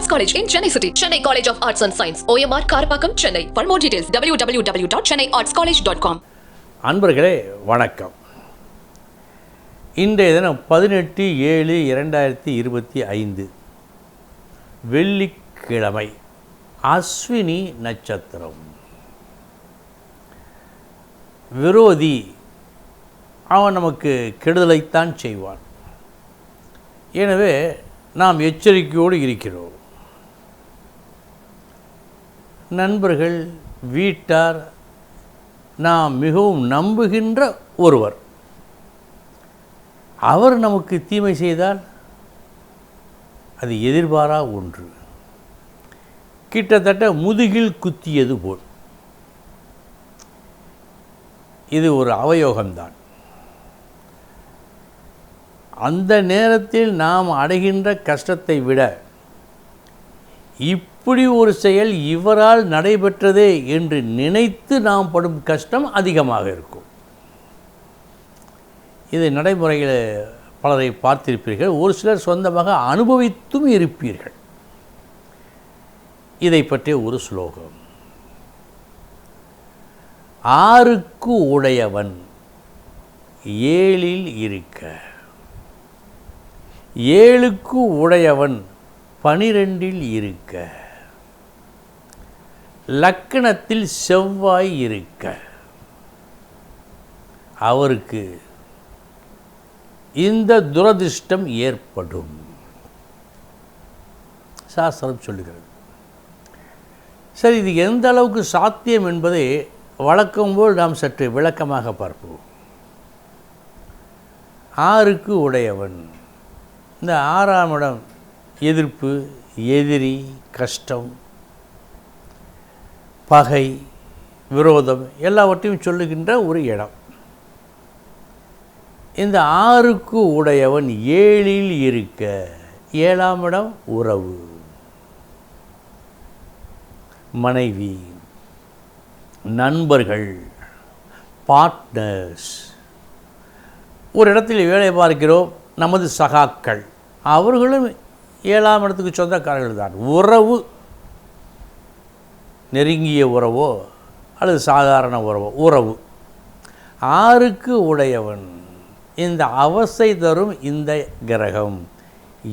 Arts college in Chennai city Chennai college of arts and science OMR Karapakkam Chennai for more details W W W dot Chennai arts college dot com அன்பர்களே வணக்கம் இன்றைய தினம் பதினெட்டு ஏழு இரண்டாயிரத்தி இருபத்தி ஐந்து வெள்ளிக்கிழமை அஸ்வினி நட்சத்திரம் விரோதி அவன் நமக்கு கெடுதலைத்தான் செய்வான் எனவே நாம் எச்சரிக்கையோடு இருக்கிறோம் நண்பர்கள் வீட்டார் நாம் மிகவும் நம்புகின்ற ஒருவர். அவர் நமக்கு தீமை செய்தால் அது எதிர்பாரா ஒன்று. கிட்டத்தட்ட முதுகில் குத்தியது போல். இது ஒரு அவயோகம்தான். அந்த நேரத்தில் நாம் அடைகின்ற கஷ்டத்தை விட இப் இப்படி ஒரு செயல் இவரால் நடைபெற்றதே என்று நினைத்து நாம் படும் கஷ்டம் அதிகமாக இருக்கும். இது நடைமுறையில் பலரை பார்த்திருப்பீர்கள். ஒரு சிலர் சொந்தமாக அனுபவித்தும் இருப்பீர்கள். இதை பற்றிய ஒரு ஸ்லோகம். ஆறுக்கு உடையவன் ஏழில் இருக்க. ஏழுக்கு உடையவன் பனிரெண்டில் இருக்க. லக்கணத்தில் செவ்வாய் இருக்க. அவருக்கு இந்த துரதிர்ஷ்டம் ஏற்படும். சாஸ்திரம் சொல்லுகிறது. சரி இது எந்த அளவுக்கு சாத்தியம் என்பதை வழக்கம் போல் நாம் சற்று விளக்கமாக பார்ப்போம். ஆறுக்கு உடையவன். இந்த ஆறாம் இடம் எதிர்ப்பு எதிரி கஷ்டம் பகை விரோதம் எல்லாவற்றையும் சொல்லுகின்ற ஒரு இடம். இந்த ஆறுக்கு உடையவன் ஏழில் இருக்க ஏழாம் இடம் உறவு. மனைவி நண்பர்கள் பார்ட்னர்ஸ் ஒரு இடத்தில் வேலை பார்க்கிறோம் நமது சகாக்கள். அவர்களும் ஏழாம் இடத்துக்கு சொந்தக்காரர்கள் தான். உறவு நெருங்கிய உறவோ அல்லது சாதாரண உறவோ உறவு. ஆறுக்கு உடையவன். இந்த அவசை தரும் இந்த கிரகம்.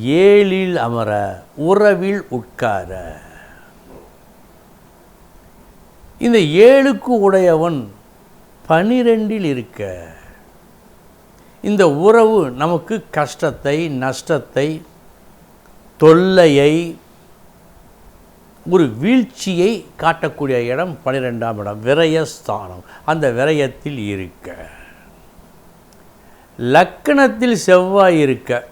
ஏழில் அமர உறவில் உட்கார. இந்த ஏழுக்கு உடையவன் பனிரெண்டில் இருக்க. இந்த உறவு நமக்கு கஷ்டத்தை நஷ்டத்தை தொல்லையை ஒரு வீழ்ச்சியை காட்டக்கூடிய இடம் பனிரெண்டாம் இடம் விரயஸ்தானம். அந்த விரயத்தில் இருக்க. லக்கணத்தில் செவ்வாய் இருக்க.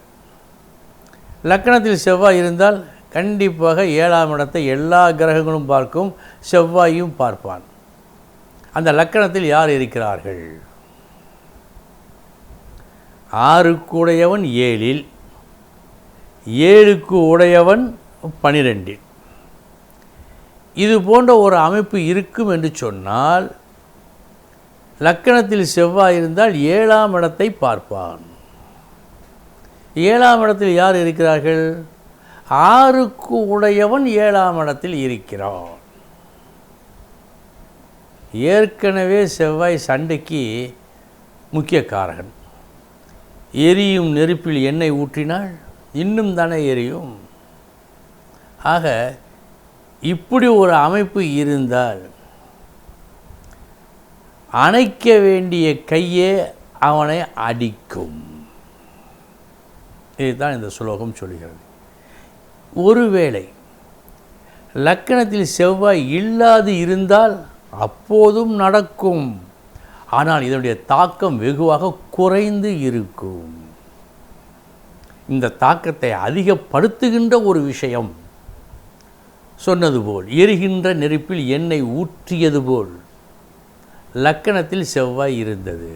லக்கணத்தில் செவ்வாய் இருந்தால் கண்டிப்பாக ஏழாம் இடத்தை எல்லா கிரகங்களும் பார்க்கும் செவ்வாயும் பார்ப்பான். அந்த லக்கணத்தில் யார் இருக்கிறார்கள்? ஆறுக்கு உடையவன் ஏழில் ஏழுக்கு உடையவன் பனிரெண்டில். இது போன்ற ஒரு அமைப்பு இருக்கும் என்று சொன்னால் லக்கணத்தில் செவ்வாய் இருந்தால் ஏழாம் இடத்தை பார்ப்பான். ஏழாம் இடத்தில் யார் இருக்கிறார்கள்? ஆறுக்கு உடையவன் ஏழாம் இடத்தில் இருக்கிறான். ஏற்கனவே செவ்வாய் சண்டைக்கு முக்கிய காரகன். எரியும் நெருப்பில் எண்ணெய் ஊற்றினால் இன்னும் தானே எரியும். ஆக இப்படி ஒரு அமைப்பு இருந்தால் அணைக்க வேண்டிய கையே அவனை அடிக்கும். இதுதான் இந்த சுலோகம் சொல்கிறது. ஒருவேளை லக்கணத்தில் செவ்வாய் இல்லாது இருந்தால் அப்போதும் நடக்கும். ஆனால் இதனுடைய தாக்கம் வெகுவாக குறைந்து இருக்கும். இந்த தாக்கத்தை அதிகப்படுத்துகின்ற ஒரு விஷயம். சொன்னது போல் எரிகின்ற நெருப்பில் எண்ணெய் ஊற்றியது போல் லக்கணத்தில் செவ்வாய் இருந்தது.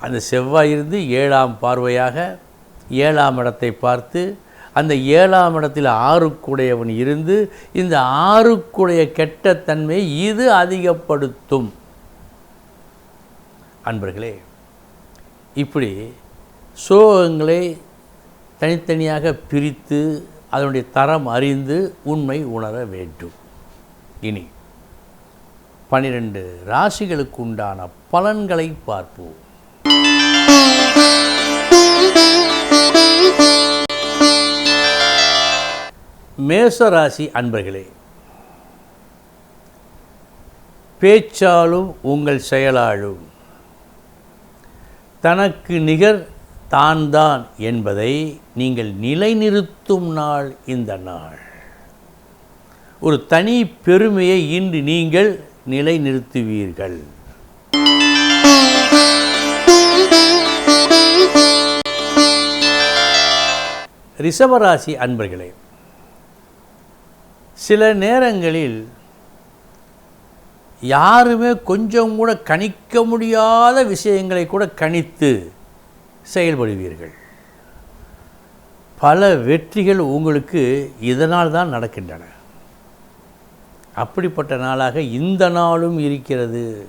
அந்த செவ்வாய் இருந்து ஏழாம் பார்வையாக ஏழாம் இடத்தை பார்த்து அந்த ஏழாம் இடத்தில் ஆறுக்குடையவன் இருந்து இந்த ஆறுக்குடைய கெட்ட இது அதிகப்படுத்தும். அன்பர்களே இப்படி சோகங்களை தனித்தனியாக பிரித்து அதனுடைய தரம் அறிந்து உண்மை உணர வேண்டும். இனி பனிரெண்டு ராசிகளுக்கு உண்டான பலன்களை பார்ப்போம். மேச ராசி அன்பர்களே பேச்சாலும் உங்கள் செயலாலும் தனக்கு நிகர் தான் தான் என்பதை நீங்கள் நிலைநிறுத்தும் நாள் இந்த நாள். ஒரு தனி பெருமையை இன்று நீங்கள் நிலைநிறுத்துவீர்கள். ரிஷபராசி அன்பர்களே சில நேரங்களில் யாருமே கொஞ்சம் கூட கணிக்க முடியாத விஷயங்களை கூட கணித்து செயல்படுவீர்கள். பல வெற்றிகள் உங்களுக்கு இதனால் தான் நடக்கின்றன. அப்படிப்பட்ட நாளாக இந்த நாளும் இருக்கிறது.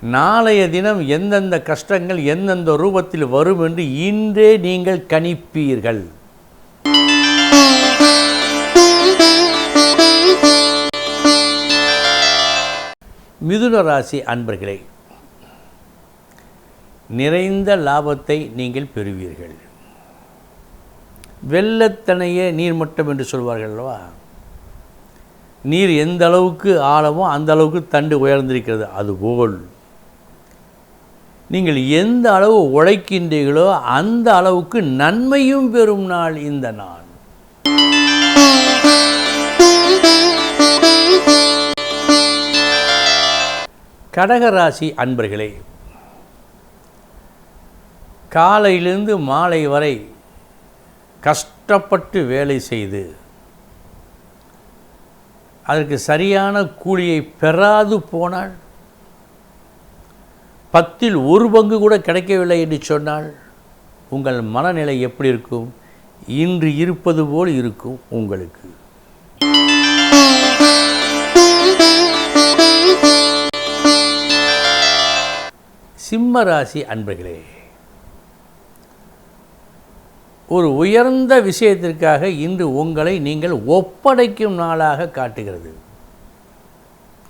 நாளைய தினம் எந்தெந்த கஷ்டங்கள் எந்தெந்த ரூபத்தில் வரும் என்று இன்றே நீங்கள் கணிப்பீர்கள். மிதுன ராசி அன்பர்களே நிறைந்த லாபத்தை நீங்கள் பெறுவீர்கள். வெள்ளத்தனைய நீர்மட்டம் என்று சொல்வார்கள் அல்லவா? நீர் எந்த அளவுக்கு ஆழமோ அந்த அளவுக்கு தண்டு உயர்ந்திருக்கிறது அதுபோல் நீங்கள் எந்த அளவு உழைக்கின்றீர்களோ அந்த அளவுக்கு நன்மையும் பெறும் நாள் இந்த நாள். கடகராசி அன்பர்களே காலையிலிருந்து மாலை வரை கஷ்டப்பட்டு வேலை செய்து அதற்கு சரியான கூலியை பெறாது போனால் பத்தில் ஒரு பங்கு கூட கிடைக்கவில்லை என்று சொன்னால் உங்கள் மனநிலை எப்படி இருக்கும்? இன்று இருப்பது போல் இருக்கும் உங்களுக்கு. சிம்ம ராசி அன்பர்களே ஒரு உயர்ந்த விஷயத்திற்காக இன்று உங்களை நீங்கள் ஒப்படைக்கும் நாளாக காட்டுகிறது.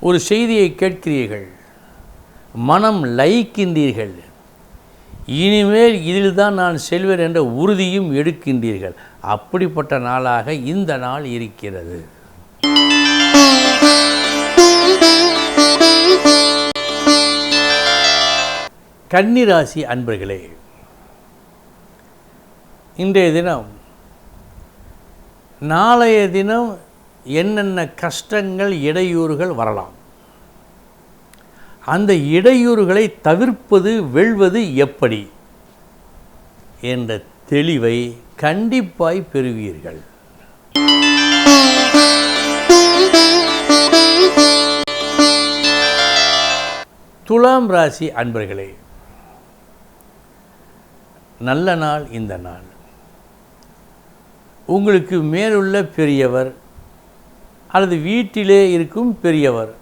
ஒரு செய்தியை கேட்கிறீர்கள். மனம் லயிக்கின்றீர்கள். இனிமேல் இதில்தான் நான் செல்வேன் என்ற உறுதியும் எடுக்கின்றீர்கள். அப்படிப்பட்ட நாளாக இந்த நாள் இருக்கிறது. கன்னிராசி அன்பர்களே இன்றைய தினம் நாளைய தினம் என்னென்ன கஷ்டங்கள் இடையூறுகள் வரலாம். அந்த இடையூறுகளை தவிர்ப்பது வெல்வது எப்படி என்ற தெளிவை கண்டிப்பாய் பெறுவீர்கள். துலாம் ராசி அன்பர்களே நல்ல நாள் இந்த நாள். உங்களுக்கு மேலுள்ள பெரியவர் அல்லது வீட்டிலே இருக்கும் பெரியவர்.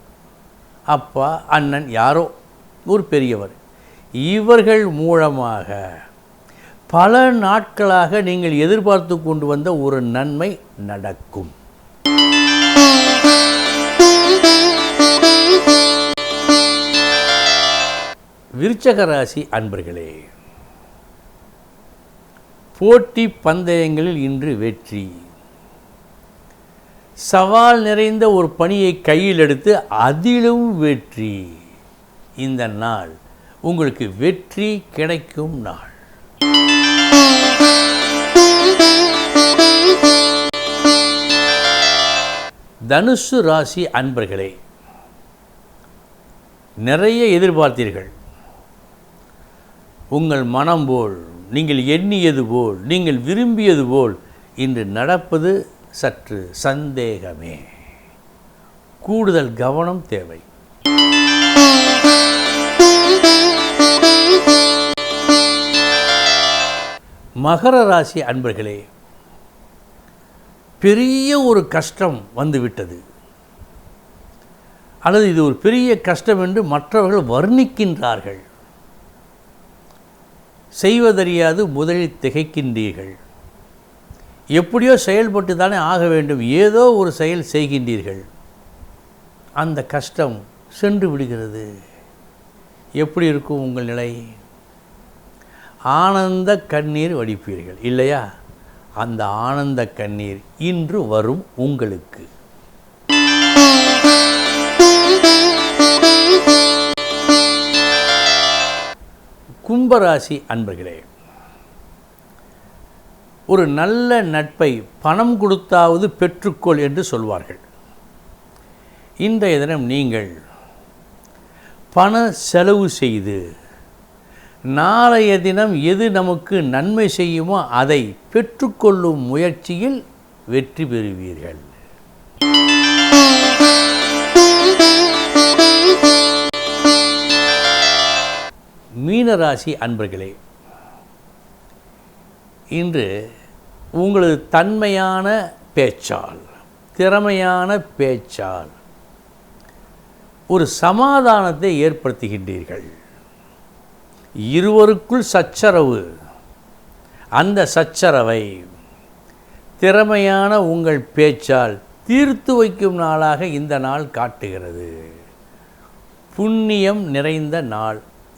அப்பா அண்ணன் யாரோ ஒரு பெரியவர். இவர்கள் மூலமாக பல நாட்களாக நீங்கள் எதிர்பார்த்து கொண்டு வந்த ஒரு நன்மை நடக்கும். விருச்சக ராசி அன்பர்களே போட்டி பந்தயங்களில் இன்று வெற்றி. சவால் நிறைந்த ஒரு பணியை கையில் எடுத்து அதிலும் வெற்றி. இந்த நாள் உங்களுக்கு வெற்றி கிடைக்கும் நாள். தனுசு ராசி அன்பர்களே நிறைய எதிர்பார்த்தீர்கள். உங்கள் மனம் போல் நீங்கள் எண்ணியது போல் நீங்கள் விரும்பியது போல் இன்று நடப்பது சற்று சந்தேகமே. கூடுதல் கவனம் தேவை. மகர ராசி அன்பர்களே பெரிய ஒரு கஷ்டம் வந்துவிட்டது. அல்லது இது ஒரு பெரிய கஷ்டம் என்று மற்றவர்கள் வர்ணிக்கின்றார்கள். செய்வதறியாது முதலில் திகைக்கின்றீர்கள். எப்படியோ செயல்பட்டு தானே ஆக வேண்டும். ஏதோ ஒரு செயல் செய்கின்றீர்கள். அந்த கஷ்டம் சென்று விடுகிறது. எப்படி இருக்கும் உங்கள் நிலை? ஆனந்த கண்ணீர் வடிப்பீர்கள் இல்லையா? அந்த ஆனந்த கண்ணீர் இன்று வரும் உங்களுக்கு. கும்பராசி அன்பர்களே ஒரு நல்ல நட்பை பணம் கொடுத்தாவது பெற்றுக்கொள் என்று சொல்வார்கள். இன்றைய தினம் நீங்கள் பண செலவு செய்து நாளைய தினம் எது நமக்கு நன்மை செய்யுமோ அதை பெற்றுக்கொள்ளும் முயற்சியில் வெற்றி பெறுவீர்கள். மீனராசி அன்பர்களே இன்று உங்களது தன்மையான பேச்சால் திறமையான பேச்சால் ஒரு சமாதானத்தை ஏற்படுத்துகின்றீர்கள். இருவருக்குள் சச்சரவு அந்த சச்சரவை திறமையான உங்கள் பேச்சால் தீர்த்து வைக்கும் நாளாக இந்த நாள் காட்டுகிறது. புண்ணியம் நிறைந்த நாள்.